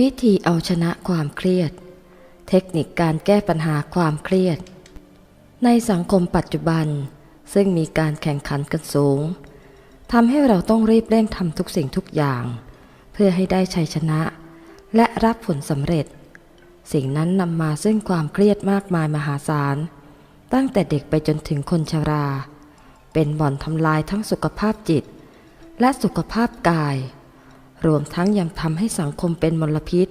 วิธีเอาชนะความเครียด เทคนิคการแก้ปัญหาความเครียด ในสังคมปัจจุบัน ซึ่งมีการแข่งขันกันสูงทำให้เราต้องรีบเร่งทำทุกสิ่งทุกอย่าง เพื่อให้ได้ชัยชนะ และรับผลสำเร็จ สิ่งนั้นนำมาซึ่งความเครียดมากมายมหาศาล ตั้งแต่เด็กไปจนถึงคนชรา เป็นบ่อนทำลายทั้งสุขภาพจิต และสุขภาพกาย รวมทั้งยังทำให้สังคมเป็นมลพิษ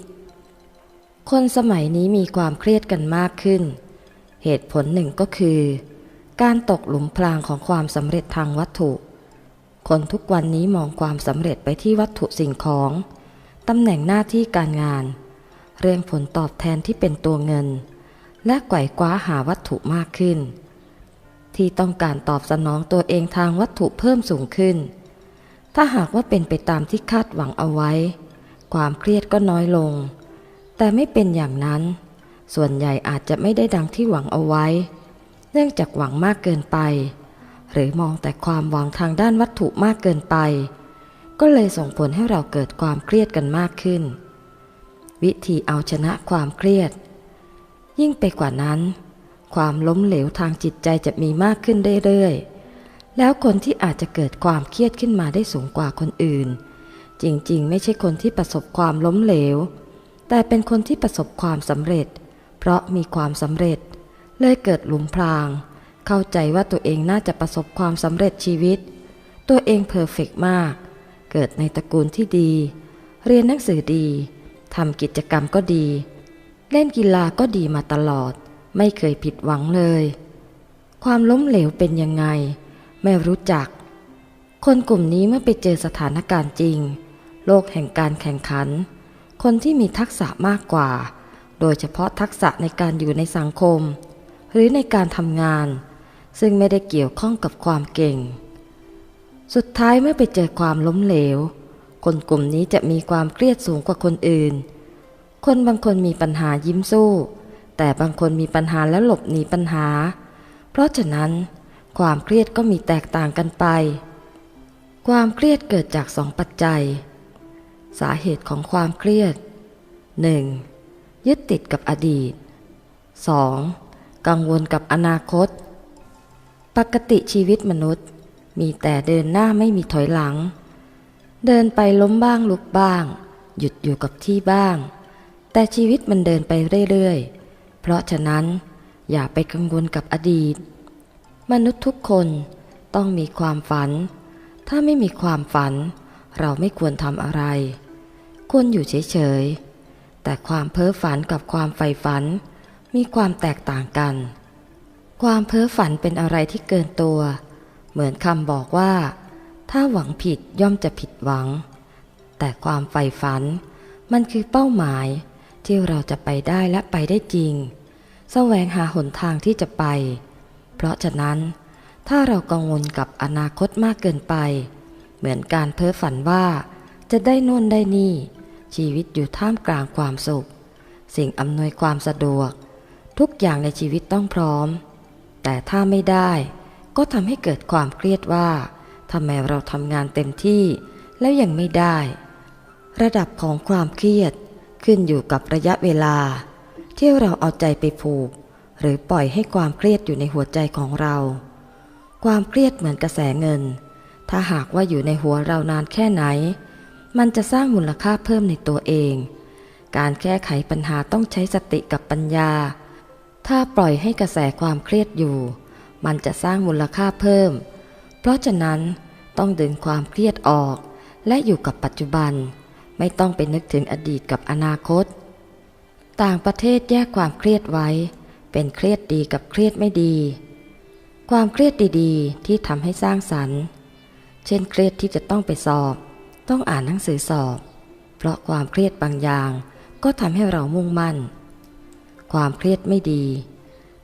คนสมัยนี้มีความเครียดกันมากขึ้น เหตุผลหนึ่งก็คือ การตกหลุมพรางของความสำเร็จทางวัตถุ คนทุกวันนี้มองความสำเร็จไปที่วัตถุสิ่งของตำแหน่งหน้าที่การงาน เรื่องผลตอบแทนที่เป็นตัวเงิน และไกว่คว้าหาวัตถุมากขึ้น ที่ต้องการตอบสนองตัวเองทางวัตถุเพิ่มสูงขึ้น ถ้าหากว่าเป็นไปตามที่คาดหวังเอาไว้ ความเครียดก็น้อยลง แต่ไม่เป็นอย่างนั้น ส่วนใหญ่อาจจะไม่ได้ดังที่หวังเอาไว้ เนื่องจากหวังมากเกินไป หรือมองแต่ความหวังทางด้านวัตถุมากเกินไป ก็เลยส่งผลให้เราเกิดความเครียดกันมากขึ้น วิธีเอาชนะความเครียด ยิ่งไปกว่านั้น ความล้มเหลวทางจิตใจจะมีมากขึ้นเรื่อยๆ แล้วคนที่อาจจะเกิดความเครียดขึ้นมาได้สูงกว่าคนอื่น จริงๆ ไม่ใช่คนที่ประสบความล้มเหลว แต่เป็นคนที่ประสบความสำเร็จ เพราะมีความสำเร็จ เลยเกิดหลุมพราง เข้าใจว่าตัวเองน่าจะประสบความสำเร็จชีวิต ตัวเองเพอร์เฟกมาก เกิดในตระกูลที่ดี เรียนหนังสือดีทำกิจกรรมก็ดี เล่นกีฬาก็ดีมาตลอด ไม่เคยผิดหวังเลย ความล้มเหลวเป็นยังไง ไม่รู้จัก คนกลุ่มนี้เมื่อไปเจอสถานการณ์จริง โลกแห่งการแข่งขัน คนที่มีทักษะมากกว่า โดยเฉพาะทักษะในการอยู่ในสังคม หรือในการทำงาน ซึ่งไม่ได้เกี่ยวข้องกับความเก่ง สุดท้ายเมื่อไปเจอความล้มเหลว คนกลุ่มนี้จะมีความเครียดสูงกว่าคนอื่น คนบางคนมีปัญหายิ้มสู้ แต่บางคนมีปัญหาแล้วหลบหนีปัญหา เพราะฉะนั้น ความเครียดก็มีแตกต่างกันไป ความเครียดเกิดจากสองปัจจัย สาเหตุของความเครียด 1. ยึดติดกับอดีต 2. กังวลกับอนาคต ปกติชีวิตมนุษย์ มีแต่เดินหน้าไม่มีถอยหลัง เดินไปล้มบ้างลุกบ้าง หยุดอยู่กับที่บ้าง แต่ชีวิตมันเดินไปเรื่อยๆ เพราะฉะนั้นอย่าไปกังวลกับอดีต มนุษย์ทุกคนต้องมีความฝัน ถ้าไม่มีความฝัน เราไม่ควรทำอะไร ควรอยู่เฉยๆ แต่ความเพ้อฝันกับความใฝ่ฝัน มีความแตกต่างกัน ความเพ้อฝันเป็นอะไรที่เกินตัว เหมือนคำบอกว่า ถ้าหวังผิดย่อมจะผิดหวัง แต่ความใฝ่ฝัน มันคือเป้าหมายที่เราจะไปได้และไปได้จริง แสวงหาหนทางที่จะไป เพราะฉะนั้น ถ้าเรากังวลกับอนาคตมากเกินไป เหมือนการเพ้อฝันว่า จะได้นู่นได้นี่ ชีวิตอยู่ท่ามกลางความสุข สิ่งอำนวยความสะดวก ทุกอย่างในชีวิตต้องพร้อม แต่ถ้าไม่ได้ก็ทำให้เกิดความเครียดว่าทำไมเราทำงานเต็มที่แล้วยังไม่ได้ ระดับของความเครียดขึ้นอยู่กับระยะเวลา ที่เราเอาใจไปผูก หรือปล่อยให้ความเครียดอยู่ในหัวใจของเรา ความเครียดเหมือนกระแสเงิน ถ้าหากว่าอยู่ในหัวเรานานแค่ไหน มันจะสร้างมูลค่าเพิ่มในตัวเอง การแก้ไขปัญหาต้องใช้สติกับปัญญา ถ้าปล่อยให้กระแสความเครียดอยู่ มันจะสร้างมูลค่าเพิ่ม เพราะฉะนั้นต้องดึงความเครียดออก และอยู่กับปัจจุบัน ไม่ต้องไปนึกถึงอดีตกับอนาคต ต่างประเทศแยกความเครียดไว้ เป็นเครียดดีกับเครียดไม่ดี ความเครียดดีๆ ที่ทำให้สร้างสรรค์ เช่นเครียดที่จะต้องไปสอบ ต้องอ่านหนังสือสอบ เพราะความเครียดบางอย่าง ก็ทำให้เรามุ่งมั่น ความเครียดไม่ดี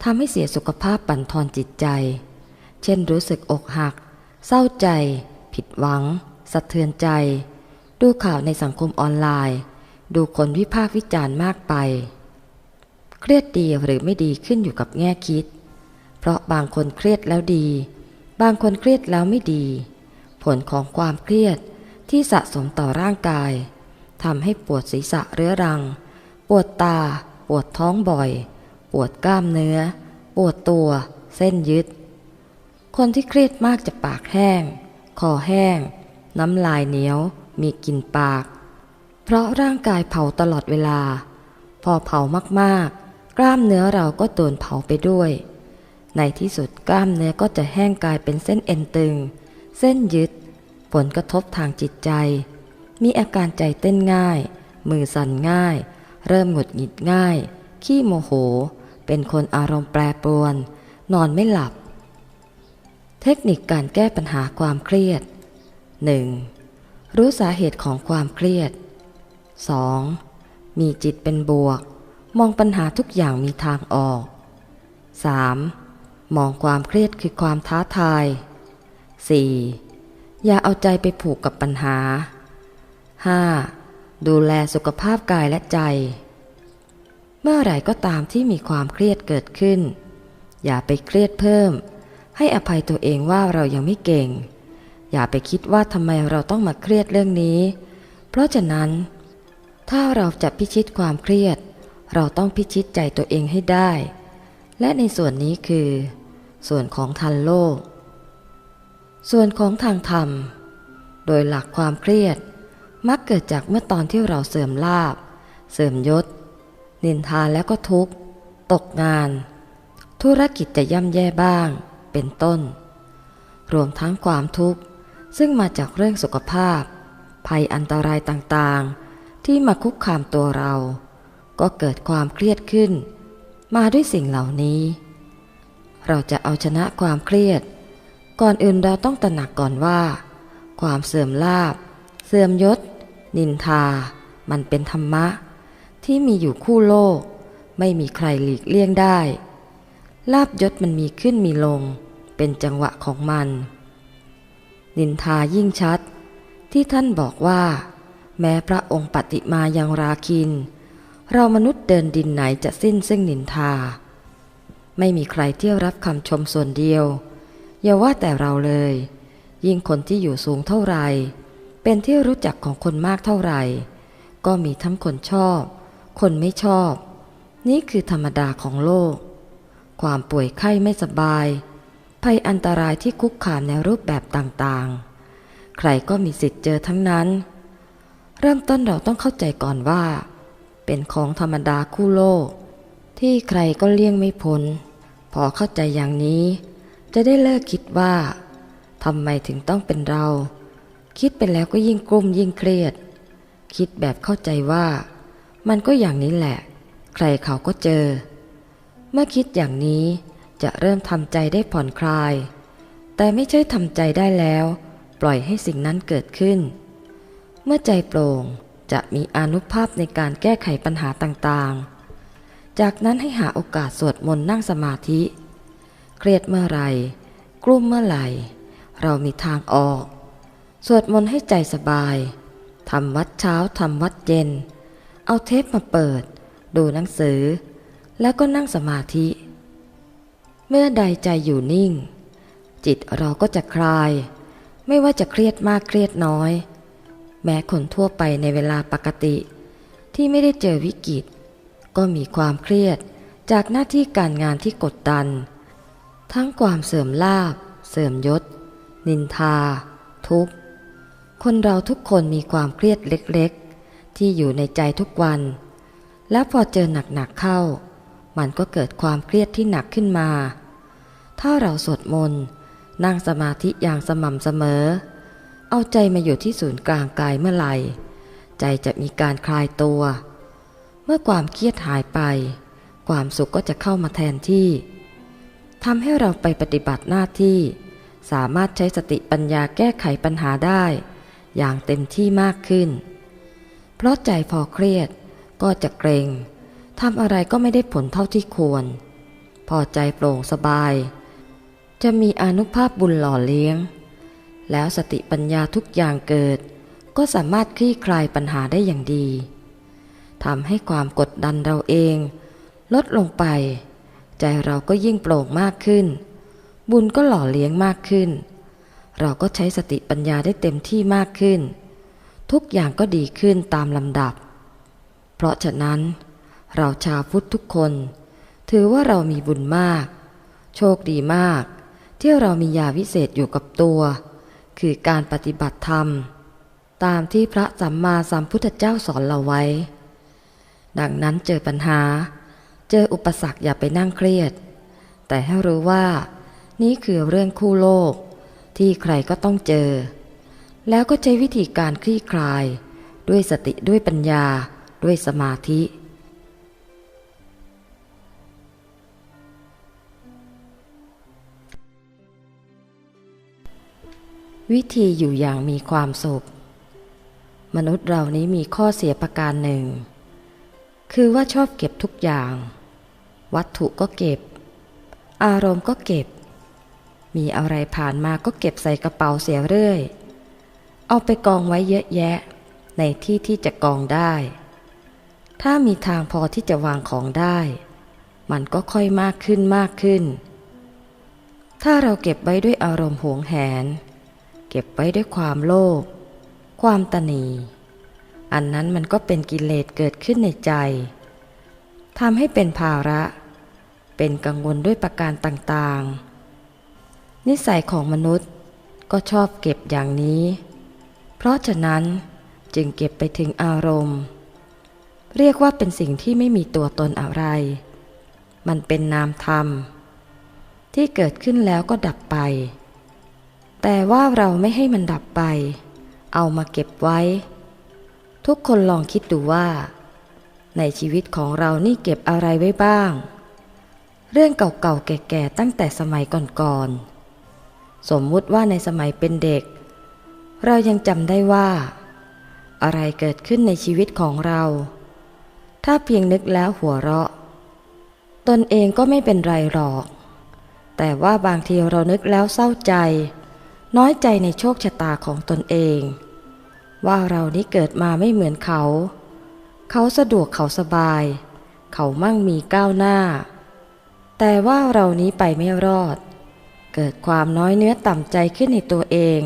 ทำให้เสียสุขภาพบั่นทอนจิตใจ เช่นรู้สึกอกหัก เศร้าใจ ผิดหวัง สะเทือนใจ ดูข่าวในสังคมออนไลน์ ดูคนวิพากษ์วิจารณ์มากไป เครียดดีหรือไม่ดีขึ้นอยู่กับแง่คิด เพราะบางคนเครียดแล้วดี บางคนเครียดแล้วไม่ดี ผลของความเครียดที่สะสมต่อร่างกายทำให้ปวดศีรษะเรื้อรัง ปวดตา ปวดท้องบ่อย ปวดกล้ามเนื้อ ปวดตัว เส้นยึด คนที่เครียดมากจะปากแห้ง คอแห้ง น้ำลายเหนียว มีกลิ่นปาก เพราะร่างกายเผาตลอดเวลา พอเผามากๆ กล้ามเนื้อเราก็โดนเผาไปด้วย ในที่สุดกล้ามเนื้อก็จะแห้งกลายเป็นเส้นเอ็นตึง เส้นยึด ผลกระทบทางจิตใจ มีอาการใจเต้นง่าย มือสั่นง่าย เริ่มหงุดหงิดง่าย ขี้โมโห เป็นคนอารมณ์แปรปรวน นอนไม่หลับ เทคนิคการแก้ปัญหาความเครียด 1. รู้สาเหตุของความเครียด 2. มีจิตเป็นบวก มองปัญหาทุกอย่างมีทางออก 3. มองความเครียดคือความท้าทาย 4. อย่าเอาใจไปผูกกับปัญหา 5. ดูแลสุขภาพกายและใจ เมื่อไหร่ก็ตามที่มีความเครียดเกิดขึ้น อย่าไปเครียดเพิ่ม ให้อภัยตัวเองว่าเรายังไม่เก่ง อย่าไปคิดว่าทำไมเราต้องมาเครียดเรื่องนี้ เพราะฉะนั้น ถ้าเราจะพิชิตความเครียด เราต้องพิชิตใจตัวเองให้ได้ และในส่วนนี้คือ ส่วนของทันโลก ส่วนของทางธรรม โดยหลักความเครียด มักเกิดจากเมื่อตอนที่เราเสื่อมลาบ เสื่อมยศ นินทาแล้วก็ทุกข์ ตกงาน ธุรกิจจะย่ำแย่บ้าง เป็นต้น รวมทั้งความทุกข์ ซึ่งมาจากเรื่องสุขภาพ ภัยอันตรายต่างๆ ที่มาคุกคามตัวเรา ก็เกิดความเครียดขึ้น มาด้วยสิ่งเหล่านี้ เราจะเอาชนะความเครียด ก่อนอื่นเราต้องตระหนักก่อนว่า ความเสื่อมลาบ เสื่อมยศ นินทา มันเป็นธรรมะ ที่มีอยู่คู่โลก ไม่มีใครหลีกเลี่ยงได้ ลาบยศมันมีขึ้นมีลง เป็นจังหวะของมัน นินทายิ่งชัด ที่ท่านบอกว่า แม้พระองค์ปฏิมายังราคิน เรามนุษย์เดินดินไหนจะสิ้นซึ่งนินทา ไม่มีใครเที่ยวรับคำชมส่วนเดียว อย่าว่าแต่เราเลย ยิ่งคนที่อยู่สูงเท่าไหร่ เป็นที่รู้จักของคนมากเท่าไหร่ ก็มีทั้งคนชอบ คนไม่ชอบ นี่คือธรรมดาของโลก ความป่วยไข้ไม่สบาย ภัยอันตรายที่คุกคามในรูปแบบต่างๆ ใครก็มีสิทธิ์เจอทั้งนั้น เริ่มต้นเราต้องเข้าใจก่อนว่า เป็นของธรรมดาคู่โลก ที่ใครก็เลี่ยงไม่พ้น พอเข้าใจอย่างนี้ จะได้เลิกคิดว่าทำไมถึงต้องเป็นเรา คิดไปแล้วก็ยิ่งกลุ้มยิ่งเครียด คิดแบบเข้าใจว่า มันก็อย่างนี้แหละ ใครเขาก็เจอ เมื่อคิดอย่างนี้จะเริ่มทำใจได้ผ่อนคลาย แต่ไม่ใช่ทำใจได้แล้ว ปล่อยให้สิ่งนั้นเกิดขึ้น เมื่อใจโปร่งจะมีอนุภาพในการแก้ไขปัญหาต่างๆ จากนั้นให้หาโอกาสสวดมนต์นั่งสมาธิ เครียดเมื่อไหร่กลุ้มเมื่อไหร่ เรามีทางออก สวดมนต์ให้ใจสบายทำวัดเช้าทำวัดเย็น เอาเทปมาเปิด ดูหนังสือ แล้วก็นั่งสมาธิ เมื่อใดใจอยู่นิ่ง จิตเราก็จะคลาย ไม่ว่าจะเครียดมากเครียดน้อย แม้คนทั่วไปในเวลาปกติ ที่ไม่ได้เจอวิกฤต ก็มีความเครียดจากหน้าที่การงานที่กดดัน ทั้งความเสื่อมลาบ เสื่อมยศ นินทา ทุกข์ คนเราทุกคนมีความเครียดเล็กๆ ที่อยู่ในใจทุกวัน แล้วพอเจอหนักๆเข้า มันก็เกิดความเครียดที่หนักขึ้นมา ถ้าเราสวดมนต์นั่งสมาธิอย่างสม่ำเสมอ เอาใจมาอยู่ที่ศูนย์กลางกายเมื่อไหร่ ใจจะมีการคลายตัว เมื่อความเครียดหายไป ความสุขก็จะเข้ามาแทนที่ ทำให้เราไปปฏิบัติหน้าที่ สามารถใช้สติปัญญาแก้ไขปัญหาได้ อย่างเต็มที่มากขึ้น เพราะใจพอเครียดก็จะเกรงทำอะไรก็ไม่ได้ผลเท่าที่ควร พอใจโปร่งสบาย จะมีอนุภาพบุญหล่อเลี้ยง แล้วสติปัญญาทุกอย่างเกิด ก็สามารถคลี่คลายปัญหาได้อย่างดีทำให้ความกดดันเราเอง ลดลงไป ใจเราก็ยิ่งโปร่งมากขึ้น บุญก็หล่อเลี้ยงมากขึ้น เราก็ใช้สติปัญญาได้เต็มที่มากขึ้น ทุกอย่างก็ดีขึ้นตามลำดับ เพราะฉะนั้น เราชาวพุทธทุกคน ถือว่าเรามีบุญมาก โชคดีมาก ที่เรามียาวิเศษอยู่กับตัว คือการปฏิบัติธรรม ตามที่พระสัมมาสัมพุทธเจ้าสอนเราไว้ ดังนั้นเจอปัญหา เจออุปสรรคอย่าไปนั่งเครียด แต่ให้รู้ว่า นี่คือเรื่องคู่โลก ที่ใครก็ต้องเจอ แล้วก็ใช้วิธีการคลี่คลาย ด้วยสติด้วยปัญญา ด้วยสมาธิ วิธีอยู่อย่างมีความสุข มนุษย์เรานี้มีข้อเสียประการหนึ่ง คือว่าชอบเก็บทุกอย่าง วัตถุก็เก็บ อารมณ์ก็เก็บ มีอะไรผ่านมาก็เก็บใส่กระเป๋าเสียเรื่อย เอาไปกองไว้เยอะแยะ ในที่ที่จะกองได้ ถ้ามีทางพอที่จะวางของได้ มันก็ค่อยมากขึ้นมากขึ้น ถ้าเราเก็บไว้ด้วยอารมณ์หวงแหน เก็บไว้ด้วยความโลภ ความตนีอันนั้นมันก็เป็นกิเลสเกิดขึ้นในใจทำให้เป็นภาระ เป็นกังวลด้วยประการต่างๆ นิสัยของมนุษย์ก็ชอบเก็บอย่างนี้ เพราะฉะนั้นจึงเก็บไปถึงอารมณ์ เรียกว่าเป็นสิ่งที่ไม่มีตัวตนอะไร มันเป็นนามธรรม ที่เกิดขึ้นแล้วก็ดับไป แต่ว่าเราไม่ให้มันดับไป เอามาเก็บไว้ ทุกคนลองคิดดูว่า ในชีวิตของเรานี่เก็บอะไรไว้บ้าง เรื่องเก่าๆแก่ๆตั้งแต่สมัยก่อนๆ สมมุติว่าในสมัยเป็นเด็ก เรายังจำได้ว่า อะไรเกิดขึ้นในชีวิตของเรา ถ้าเพียงนึกแล้วหัวเราะ ตนเองก็ไม่เป็นไรหรอก แต่ว่าบางทีเรานึกแล้วเศร้าใจ น้อยใจในโชคชะตาของตนเอง ว่าเรานี้เกิดมาไม่เหมือนเขา เขาสะดวกเขาสบาย เขามั่งมีก้าวหน้า แต่ว่าเรานี้ไปไม่รอด เกิดความน้อยเนื้อต่ำใจขึ้นในตัวเอง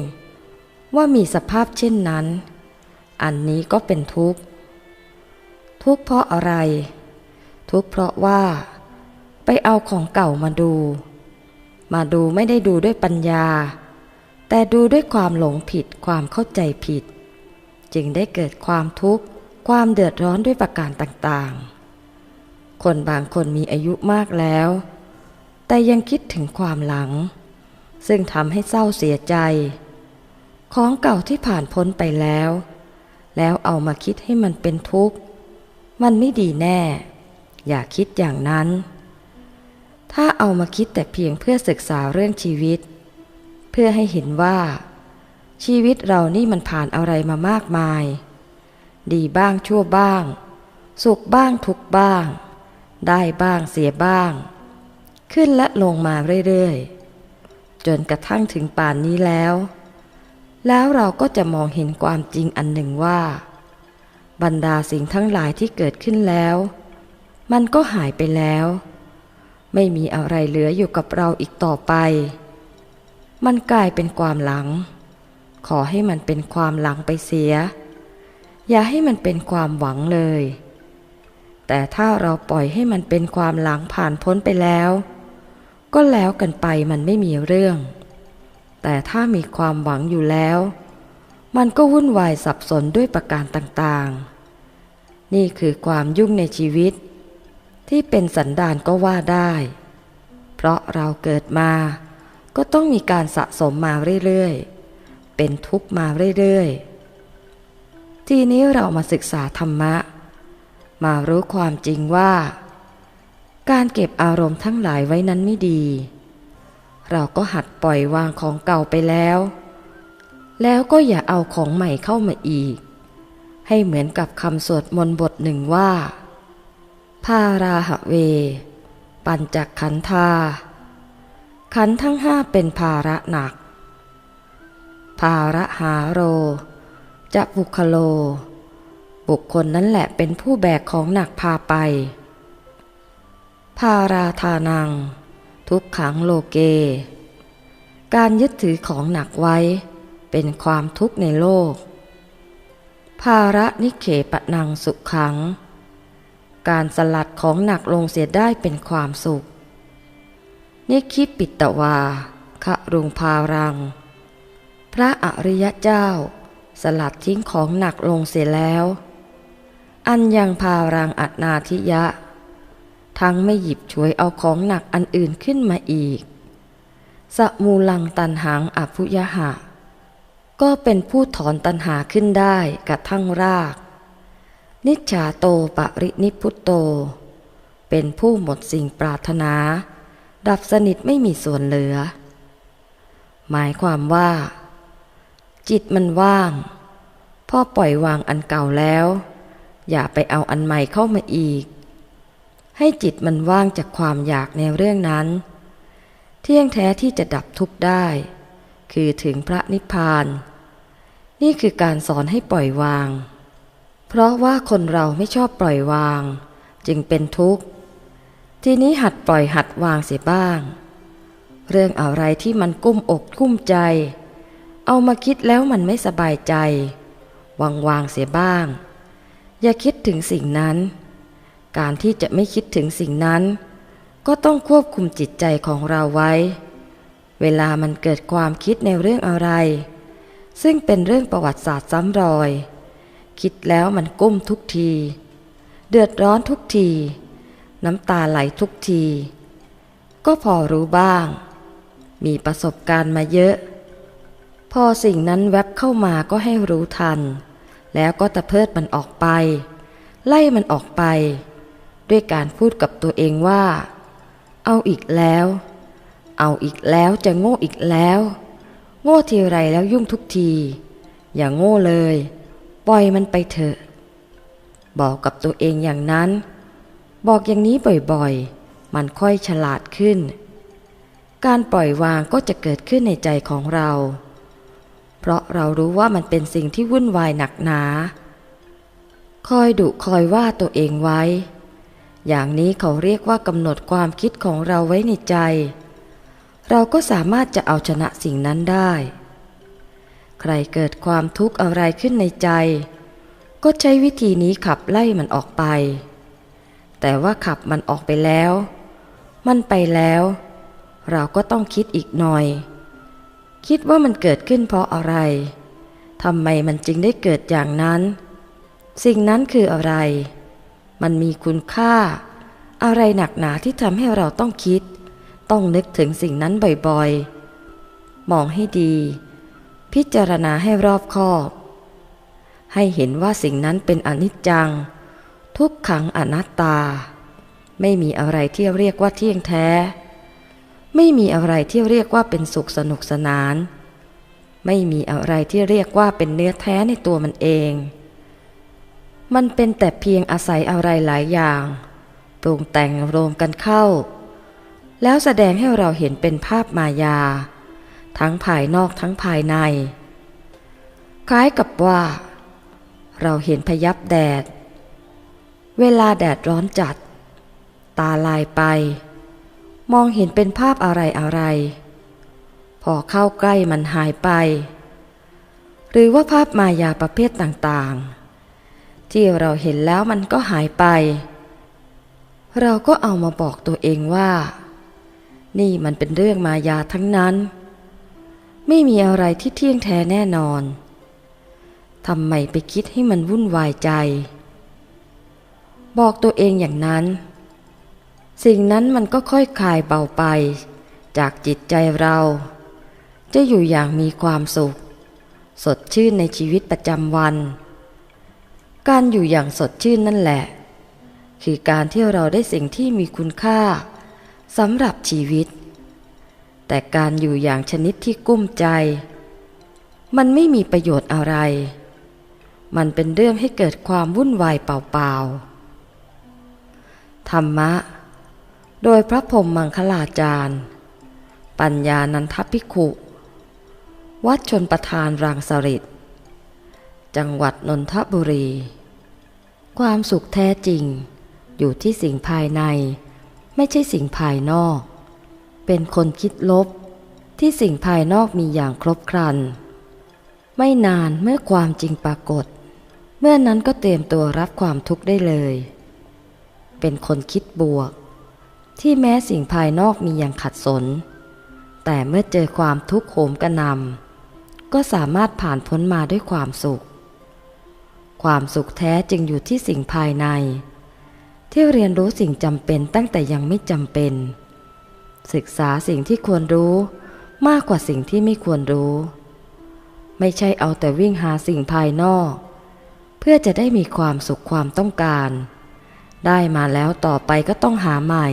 ว่ามีสภาพเช่นนั้น อันนี้ก็เป็นทุกข์ ทุกข์เพราะอะไร ทุกข์เพราะว่า ไปเอาของเก่ามาดู มาดูไม่ได้ดูด้วยปัญญา แต่ดูด้วยความหลงผิดความเข้าใจผิด จึงได้เกิดความทุกข์ ความเดือดร้อนด้วยประการต่างๆ คนบางคนมีอายุมากแล้ว แต่ยังคิดถึงความหลัง ซึ่งทำให้เศร้าเสียใจ ของเก่าที่ผ่านพ้นไปแล้ว แล้วเอามาคิดให้มันเป็นทุกข์ มันไม่ดีแน่ อย่าคิดอย่างนั้น ถ้าเอามาคิดแต่เพียงเพื่อศึกษาเรื่องชีวิต เพื่อให้เห็นว่า ชีวิตเรานี่มันผ่านอะไรมามากมาย ดีบ้างชั่วบ้าง สุขบ้างทุกข์บ้าง ได้บ้างเสียบ้าง ขึ้นและลงมาเรื่อยๆ จนกระทั่งถึงป่านนี้แล้ว แล้วเราก็จะมองเห็นความจริงอันหนึ่งว่า บรรดาสิ่งทั้งหลายที่เกิดขึ้นแล้ว มันก็หายไปแล้ว ไม่มีอะไรเหลืออยู่กับเราอีกต่อไป มันกลายเป็นความหลัง ขอให้มันเป็นความหลังไปเสีย อย่าให้มันเป็นความหวังเลย แต่ถ้าเราปล่อยให้มันเป็นความหลังผ่านพ้นไปแล้ว ก็แล้วกันไปมันไม่มีเรื่อง แต่ถ้ามีความหวังอยู่แล้ว มันก็วุ่นวายสับสนด้วยประการต่างๆ นี่คือความยุ่งในชีวิต ที่เป็นสันดานก็ว่าได้ เพราะเราเกิดมา ก็ต้องมีการสะสมมาเรื่อยๆ เป็นทุกข์มาเรื่อยๆ ทีนี้เรามาศึกษาธรรมะ มารู้ความจริงว่า การเก็บอารมณ์ทั้งหลายไว้นั้นไม่ดี เราก็หัดปล่อยวางของเก่าไปแล้ว แล้วก็อย่าเอาของใหม่เข้ามาอีก ให้เหมือนกับคำสวดมนต์บทหนึ่งว่าพาราหะเว ปัญจขันธา ขันทั้งห้าเป็นภาระหนัก ภาระหาโร จะบุคโล บุคคลนั้นแหละเป็นผู้แบกของหนักพาไปภาราทานัง ทุกขังโลเก การยึดถือของหนักไว้ เป็นความทุกข์ในโลก ภาระนิเขปนังสุขขัง การสลัดของหนักลงเสียได้เป็นความสุข นิคิปิตวาคะรุงพารัง พระอริยเจ้าสลัดทิ้งของหนักลงเสียแล้ว อันยังพารังอัตนาทิยะ ทั้งไม่หยิบฉวยเอาของหนักอันอื่นขึ้นมาอีก สมูลังตันหังอภุยหะ ก็เป็นผู้ถอนตันหาขึ้นได้กระทั่งราก นิจฉาโตปรินิพพุตโต เป็นผู้หมดสิ่งปรารถนา ดับสนิทไม่มีส่วนเหลือ หมายความว่า จิตมันว่าง พ่อปล่อยวางอันเก่าแล้ว อย่าไปเอาอันใหม่เข้ามาอีก ให้จิตมันว่างจากความอยากในเรื่องนั้น เที่ยงแท้ที่จะดับทุกข์ได้ คือถึงพระนิพพาน นี่คือการสอนให้ปล่อยวาง เพราะว่าคนเราไม่ชอบปล่อยวาง จึงเป็นทุกข์ ทีนี้หัดปล่อยหัดวางเสียบ้าง เรื่องอะไรที่มันกุ้มอกกุ้มใจ เอามาคิดแล้วมันไม่สบายใจ วางวางเสียบ้าง อย่าคิดถึงสิ่งนั้น การที่จะไม่คิดถึงสิ่งนั้น ก็ต้องควบคุมจิตใจของเราไว้ เวลามันเกิดความคิดในเรื่องอะไร ซึ่งเป็นเรื่องประวัติศาสตร์ซ้ำรอย คิดแล้วมันกุ้มทุกที เดือดร้อนทุกที น้ำตาไหลทุกที ก็พอรู้บ้าง มีประสบการณ์มาเยอะ พอสิ่งนั้นแวบเข้ามาก็ให้รู้ทัน แล้วก็ตะเพิดมันออกไป ไล่มันออกไป ด้วยการพูดกับตัวเองว่า เอาอีกแล้ว เอาอีกแล้วจะโง่อีกแล้ว โง่ทีไรแล้วยุ่งทุกที อย่าโง่เลย ปล่อยมันไปเถอะ บอกกับตัวเองอย่างนั้น บอกอย่างนี้บ่อยๆ มันค่อยฉลาดขึ้น การปล่อยวางก็จะเกิดขึ้นในใจของเรา เพราะเรารู้ว่ามันเป็นสิ่งที่วุ่นวายหนักหนา คอยดุคอยว่าตัวเองไว้ อย่างนี้เขาเรียกว่ากำหนดความคิดของเราไว้ในใจ เราก็สามารถจะเอาชนะสิ่งนั้นได้ ใครเกิดความทุกข์อะไรขึ้นในใจ ก็ใช้วิธีนี้ขับไล่มันออกไป แต่ว่าขับมันออกไปแล้ว มันไปแล้ว เราก็ต้องคิดอีกหน่อย คิดว่ามันเกิดขึ้นเพราะอะไรทำไมมันจึงได้เกิดอย่างนั้น สิ่งนั้นคืออะไร มันมีคุณค่า อะไรหนักหนาที่ทำให้เราต้องคิด ต้องนึกถึงสิ่งนั้นบ่อยๆ มองให้ดี พิจารณาให้รอบคอบ ให้เห็นว่าสิ่งนั้นเป็นอนิจจัง ทุกขังอนัตตา ไม่มีอะไรที่เรียกว่าเที่ยงแท้ ไม่มีอะไรที่เรียกว่าเป็นสุขสนุกสนาน ไม่มีอะไรที่เรียกว่าเป็นเนื้อแท้ในตัวมันเอง มันเป็นแต่เพียงอาศัยอะไรหลายอย่าง ปรุงแต่งรวมกันเข้า แล้วแสดงให้เราเห็นเป็นภาพมายา ทั้งภายนอกทั้งภายใน คล้ายกับว่า เราเห็นพยับแดด เวลาแดดร้อนจัด ตาลายไป มองเห็นเป็นภาพอะไรอะไร พอเข้าใกล้มันหายไป หรือว่าภาพมายาประเภทต่างๆ ที่เราเห็นแล้วมันก็หายไป เราก็เอามาบอกตัวเองว่า นี่มันเป็นเรื่องมายาทั้งนั้น ไม่มีอะไรที่เที่ยงแท้แน่นอนทำไมไปคิดให้มันวุ่นวายใจ บอกตัวเองอย่างนั้น สิ่งนั้นมันก็ค่อยคลายเบาไป จากจิตใจเรา จะอยู่อย่างมีความสุข สดชื่นในชีวิตประจำวัน การอยู่อย่างสดชื่นนั่นแหละ คือการที่เราได้สิ่งที่มีคุณค่าสำหรับชีวิต แต่การอยู่อย่างชนิดที่กุ้มใจ มันไม่มีประโยชน์อะไร มันเป็นเรื่องให้เกิดความวุ่นวายเปล่าๆธรรมะ โดยพระพรมมังคลาจารย์ ปัญญานันทภิกขุ วัดชนประทานรังสฤษจังหวัดนนทบุรี ความสุขแท้จริง อยู่ที่สิ่งภายใน ไม่ใช่สิ่งภายนอก เป็นคนคิดลบที่สิ่งภายนอกมีอย่างครบครัน ไม่นานเมื่อความจริงปรากฏ เมื่อนั้นก็เตรียมตัวรับความทุกข์ได้เลย เป็นคนคิดบวก ที่แม้สิ่งภายนอกมีอย่างขัดสน แต่เมื่อเจอความทุกข์โหมกระนำก็สามารถผ่านพ้นมาด้วยความสุข ความสุขแท้จึงอยู่ที่สิ่งภายใน ที่เรียนรู้สิ่งจำเป็นตั้งแต่ยังไม่จำเป็น ศึกษาสิ่งที่ควรรู้มากกว่าสิ่งที่ไม่ควรรู้ ไม่ใช่เอาแต่วิ่งหาสิ่งภายนอก เพื่อจะได้มีความสุขความต้องการได้มาแล้วต่อไปก็ต้องหาใหม่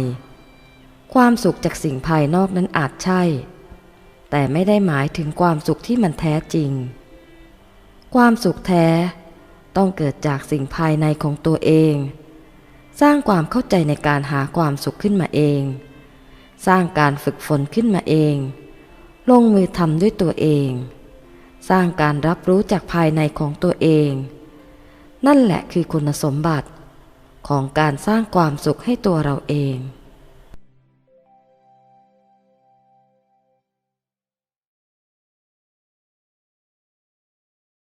ความสุขจากสิ่งภายนอกนั้นอาจใช่ แต่ไม่ได้หมายถึงความสุขที่มันแท้จริง ความสุขแท้ต้องเกิดจากสิ่งภายในของตัวเอง สร้างความเข้าใจในการหาความสุขขึ้นมาเอง สร้างการฝึกฝนขึ้นมาเอง ลงมือทำด้วยตัวเอง สร้างการรับรู้จากภายในของตัวเอง นั่นแหละคือคุณสมบัติของการสร้างความสุขให้ตัวเราเอง